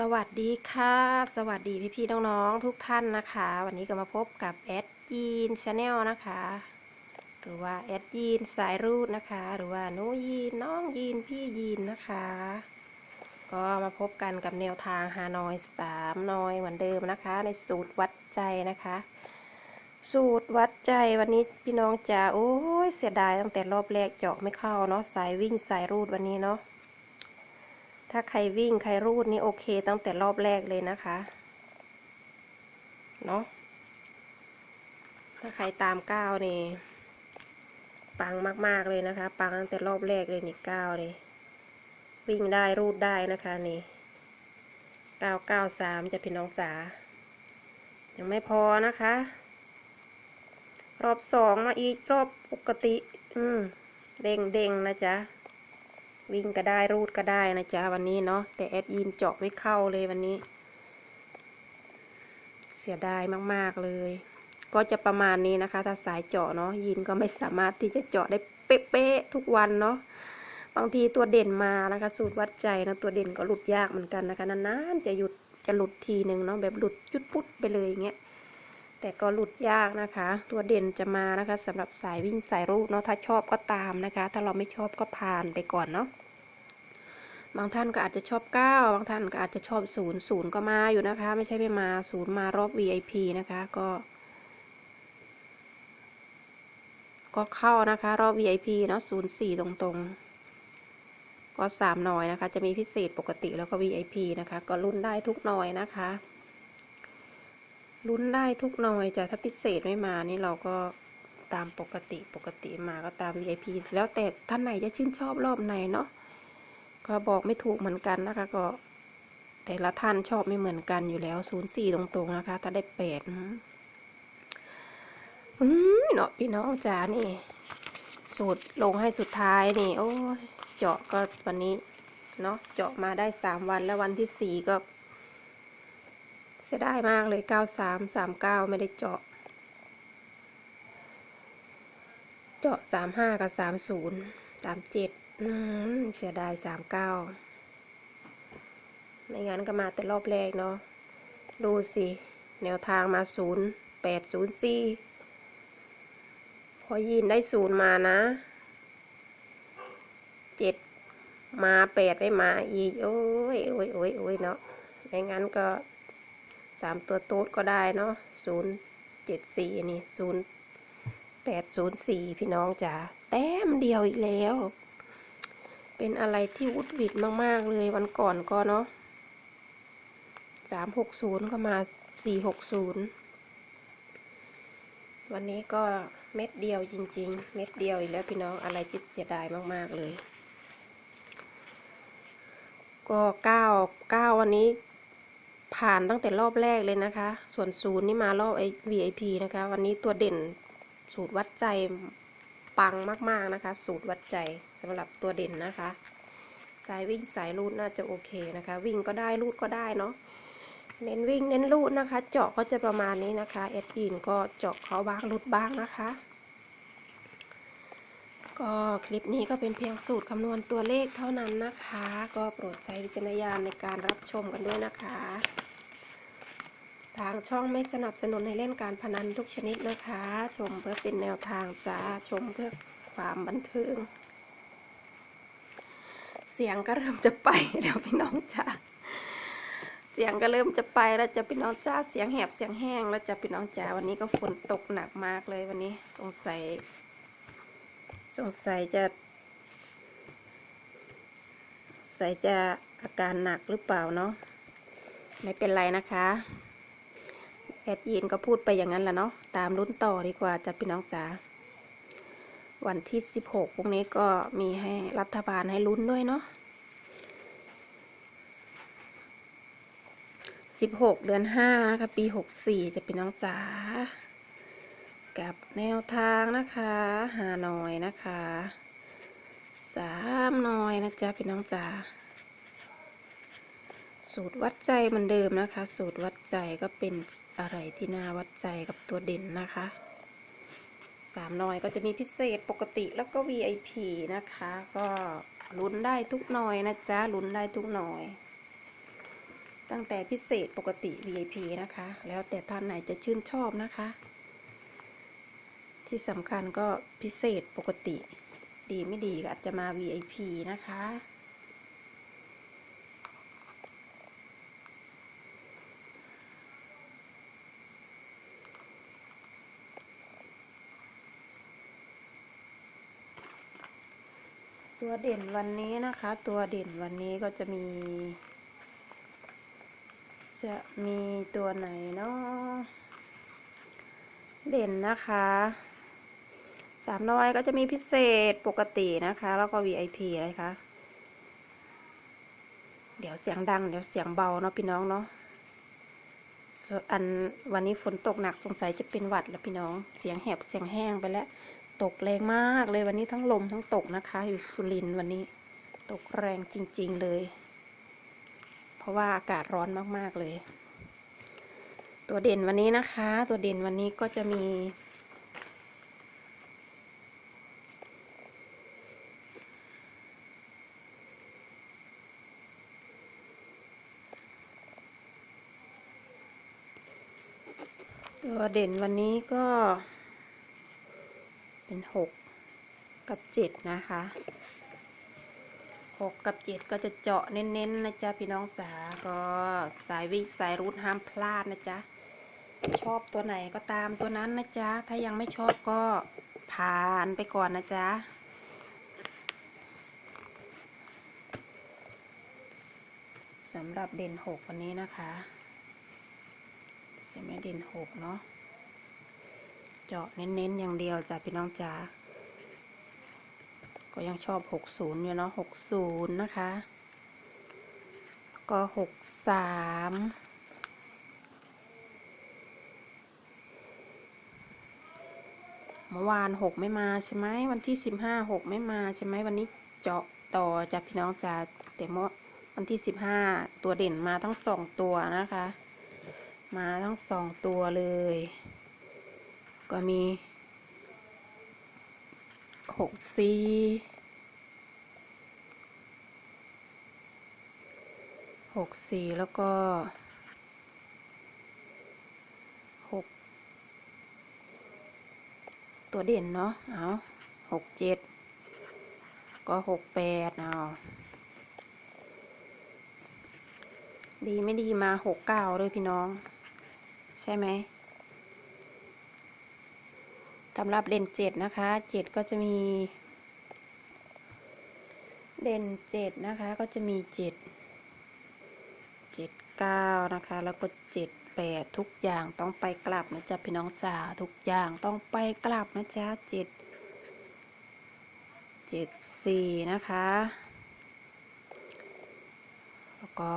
สวัสดีค่ะ สวัสดีพี่ๆน้องๆทุกท่านนะคะ วันนี้ก็มาพบกับแอดยีนชาแนลนะคะ หรือว่าแอดยีนสายรูดนะคะ หรือว่าหนูยีนน้องยีนพี่ยีนนะคะ ก็มาพบกันกับแนวทางฮานอยสามนอยเหมือนเดิมนะคะ ในสูตรวัดใจนะคะ สูตรวัดใจวันนี้พี่น้องจ๋าโอ้ยเสียดายตั้งแต่รอบแรกเจาะไม่เข้าเนาะสายวิ่งสายรูดวันนี้เนาะ ถ้าใครวิ่งใครรูดนี่โอเคตั้งแต่รอบแรกเลยนะคะ เนาะ ถ้าใครตามก้าวนี่ ปังมากๆเลยนะคะ ปังตั้งแต่รอบแรกเลยนี่ก้าวเลยวิ่งได้รูดได้นะคะนี่เก้าเก้าสามจะพี่น้องจ๋า ยังไม่พอนะคะ รอบสองมาอีกรอบปกติ อืม เด้งเด้งนะจ๊ะ วิ่งก็ได้รูดก็ได้นะจ๊ะวันนี้เนาะแต่แอดยินเจาะไม่เข้าเลยวันนี้ เสียดายมากๆเลย ก็จะประมาณนี้นะคะ ถ้าสายเจาะเนาะยินก็ไม่สามารถที่จะเจาะได้เป๊ะๆทุกวันเนาะบางทีตัวเด่นมานะคะ สูตรวัดใจนะตัวเด่นก็หลุดยากเหมือนกันนะคะนานๆจะหยุดจะหลุดทีหนึ่งเนาะแบบหลุดยุดปุ๊ดไปเลยอย่างเงี้ย แต่ก็หลุดยากนะคะ ตัวเด่นจะมานะคะสำหรับสายวิ่งสายรูดเนาะถ้าชอบก็ตามนะคะ ถ้าเราไม่ชอบก็ผ่านไปก่อนเนาะบางท่านก็อาจจะชอบเก้าบางท่านก็อาจจะชอบศูนย์ก็มาอยู่นะคะ ไม่ใช่ไม่มาศูนย์มารอบ VIP นะคะก็ ก็เข้านะคะ รอบ VIP เนาะศูนย์ตรงๆ ก็สามหน่อยนะคะ จะมีพิเศษปกติแล้วก็ VIP นะคะ ก็ลุ้นได้ทุกหน่อยนะคะ ลุ้นได้ทุกหน่อยจ้ะถ้าพิเศษไม่มานี่เราก็ตามปกติปกติมาก็ตาม VIP แล้วแต่ท่านไหนจะชื่นชอบรอบไหนเนาะก็บอกไม่ถูกเหมือนกันนะคะ ก็ แต่ละท่านชอบไม่เหมือนกันอยู่แล้วศูนย์สี่ตรงๆนะคะ ถ้าได้แปดอืมเนาะพี่น้องจ๋านี่ สูตรลงให้สุดท้ายนี่ โอ้ยเจาะก็วันนี้ เนาะเจาะมาได้สามวันแล้ววันที่สี่ก็ เสียดายมากเลยเก้าสามสามเก้าไม่ได้เจาะ เจาะสามห้ากับสามศูนย์สามเจ็ดอืมเสียดายสามเก้าไม่งั้นก็มาแต่รอบแรกเนาะ ดูสิ แนวทางมาศูนย์แปดศูนย์สี่พอยินได้ศูนย์มานะเจ็ดมาแปดไม่มาอีก โอ้ยโอ้ยโอ้ยโอ้ยเนาะไม่งั้นก็ สามตัวโต๊ดก็ได้เนาะศูนย์เจ็ดสี่นี่ศูนย์แปดศูนย์สี่พี่น้องจ๋าแต้มเดียวอีกแล้ว เป็นอะไรที่วุดวิดมาก ๆ เลยวันก่อนก็เนาะสามหกศูนย์ก็มาสี่หกศูนย์วันนี้ก็เม็ดเดียวจริง ๆ เม็ดเดียวอีกแล้วพี่น้องอะไรจิตเสียดายมาก ๆ เลย ก็เก้าเก้าวันนี้ ผ่านตั้งแต่รอบแรกเลยนะคะ ส่วนศูนย์นี่มารอบไอ VIP นะคะ วันนี้ตัวเด่นสูตรวัดใจปังมาก ๆนะคะ สูตรวัดใจสำหรับตัวเด่นนะคะ สายวิ่งสายรูดน่าจะโอเคนะคะ วิ่งก็ได้รูดก็ได้เนาะเน้นวิ่งเน้นรูดนะคะ เจาะก็จะประมาณนี้นะคะเอดยินก็เจาะเขาบ้างรูดบ้างนะคะ ก็คลิปนี้ก็เป็นเพียงสูตรคำนวณตัวเลขเท่านั้นนะคะ ก็โปรดใช้วิจารณญาณในการรับชมกันด้วยนะคะ ทางช่องไม่สนับสนุนให้เล่นการพนันทุกชนิดนะคะ ชมเพื่อเป็นแนวทางจ้าชมเพื่อความบันเทิง เสียงก็เริ่มจะไปแล้วพี่น้องจ้าเสียงก็เริ่มจะไปแล้วจะพี่น้องจ้าเสียงแหบเสียงแห้งแล้วจะพี่น้องจ้าวันนี้ก็ฝนตกหนักมากเลยวันนี้สงสัย สงสัยจะ ใส่จะอาการหนักหรือเปล่าเนาะไม่เป็นไรนะคะแอดยินก็พูดไปอย่างนั้นแหละเนาะตามรุ่นต่อดีกว่าจะพี่น้องจ๋าวันที่สิบหกพรุ่งนี้ก็มีให้รัฐบาลให้ลุ้นด้วยเนาะสิบหกเดือนห้านะคะปีหกสี่จะเป็นน้องจ๋า กับแนวทางนะคะหาหน่อยนะคะสามหน่อยนะจ๊ะพี่น้องจ๋าสูตรวัดใจเหมือนเดิมนะคะ สูตรวัดใจก็เป็นอะไรที่น่าวัดใจกับตัวเด่นนะคะสามหน่อยก็จะมีพิเศษปกติแล้วก็ VIP นะคะ ก็ลุ้นได้ทุกหน่อยนะจ๊ะลุ้นได้ทุกหน่อย ตั้งแต่พิเศษปกติ VIP นะคะ แล้วแต่ท่านไหนจะชื่นชอบนะคะ ที่สำคัญก็พิเศษปกติ ดีไม่ดีก็อาจจะมา VIP นะคะ ตัวเด่นวันนี้นะคะ ตัวเด่นวันนี้ก็จะมี จะมีตัวไหนเนาะเด่นนะคะามน้อยก็จะมีพิเศษปกตินะคะ แล้วก็ VIP นะคะ เดี๋ยวเสียงดัง เดี๋ยวเสียงเบาเนาะพี่น้องเนาะส่วนอันวันนี้ฝนตกหนักสงสัยจะเป็นหวัดแล้วพี่น้อง เสียงแหบเสียงแห้งไปแล้วตกแรงมากเลยวันนี้ทั้งลมทั้งตกนะคะ อยู่สุรินวันนี้ ตกแรงจริง ๆเลย เพราะว่าอากาศร้อนมากๆเลย ตัวเด่นวันนี้นะคะ ตัวเด่นวันนี้ก็จะมี ตัวเด่นวันนี้ก็ เป็นหกกับเจ็ดนะคะหกกับเจ็ดก็จะเจาะเน้นๆนะจ๊ะพี่น้องสาก็สายวิ่งสายรูทห้ามพลาดนะจ๊ะชอบตัวไหนก็ตามตัวนั้นนะจ๊ะ ถ้ายังไม่ชอบก็ผ่านไปก่อนนะจ๊ะ สำหรับเด่นหกวันนี้นะคะ ใช่ไหมเด่นหกเนาะเจาะเน้นๆอย่างเดียวจ้ะพี่น้องจ๋าก็ยังชอบหกศูนย์อยู่เนาะหกศูนย์นะคะ ก็หกสามเมื่อวานหกไม่มาใช่ไหมวันที่สิบห้าหกไม่มาใช่ไหมวันนี้เจาะต่อจากพี่น้องจ๋าแต่เมื่อวันที่สิบห้าตัวเด่นมาทั้งสองตัวนะคะ มาทั้งสองตัวเลย ก็มีหกสี่หกสี่แล้วก็หกตัวเด่นเนาะเอาหกเจ็ดก็หกแปดเอาดีไม่ดีมาหกเก้าเลยพี่น้อง ใช่ไหมสำหรับเด่นเจ็ดนะคะเจ็ดก็จะมีเด่นเจ็ดนะคะก็จะมีเจ็ดเจ็ดเก้านะคะ แล้วก็เจ็ดแปดทุกอย่างต้องไปกลับนะจ๊ะพี่น้องสาวทุกอย่างต้องไปกลับนะจ๊ะเจ็ดเจ็ดสี่นะคะ แล้วก็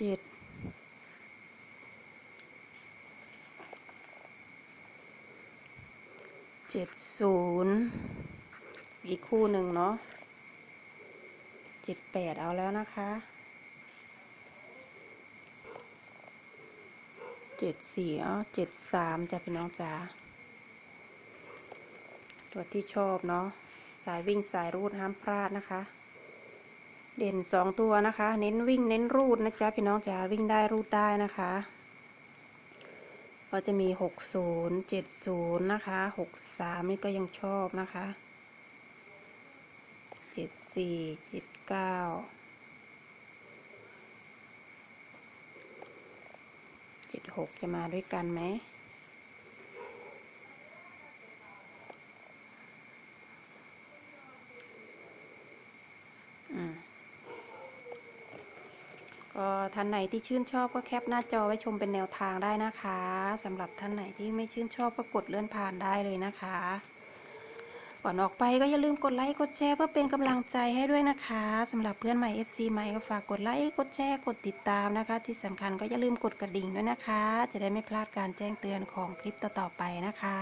เจ็ดเจ็ดศูนย์อีกคู่หนึ่งเนาะเจ็ดแปดเอาแล้วนะคะเจ็ดสี่เอเจ็ดสามจะเป็นน้องจ๋าตัวที่ชอบเนาะสายวิ่งสายรูดห้ามพลาดนะคะ เด่นสองตัวนะคะ เน้นวิ่งเน้นรูดนะจ๊ะพี่น้องจ๋าวิ่งได้รูดได้นะคะ ก็จะมีหกศูนย์เจ็ดศูนย์นะคะหกสามนี่ก็ยังชอบนะคะเจ็ดสี่เจ็ดเก้าเจ็ดหกจะมาด้วยกันไหม อืม ก็ท่า นไหนที่ชื่นชอบก็แคปหน้าจอไว้ชมเป็นแนวทางได้นะคะสำหรับท่านไหนที่ไม่ชื่นชอบก็กดเลื่อนผ่านได้เลยนะคะ ก่อนออกไปก็อย่าลืมกดไลค์กดแชร์เพื่อเป็นกำลังใจให้ด้วยนะคะสำหรับเพื่อนใหม่ FC ใหม่ก็ฝากกดไลค์กดแชร์กดติดตามนะคะ ที่สำคัญก็อย่าลืมกดกระดิ่งด้วยนะคะ จะได้ไม่พลาดการแจ้งเตือนของคลิปต่อๆไปนะคะ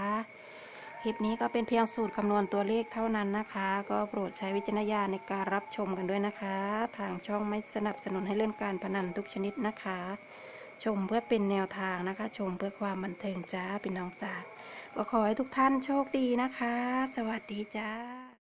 คลิปนี้ก็เป็นเพียงสูตรคำนวณตัวเลขเท่านั้นนะคะ ก็โปรดใช้วิจารณญาณในการรับชมกันด้วยนะคะ ทางช่องไม่สนับสนุนให้เล่นการพนันทุกชนิดนะคะ ชมเพื่อเป็นแนวทางนะคะ ชมเพื่อความบันเทิงจ้าเป็น้องจ้าก็ขอให้ทุกท่านโชคดีนะคะ สวัสดีจ้า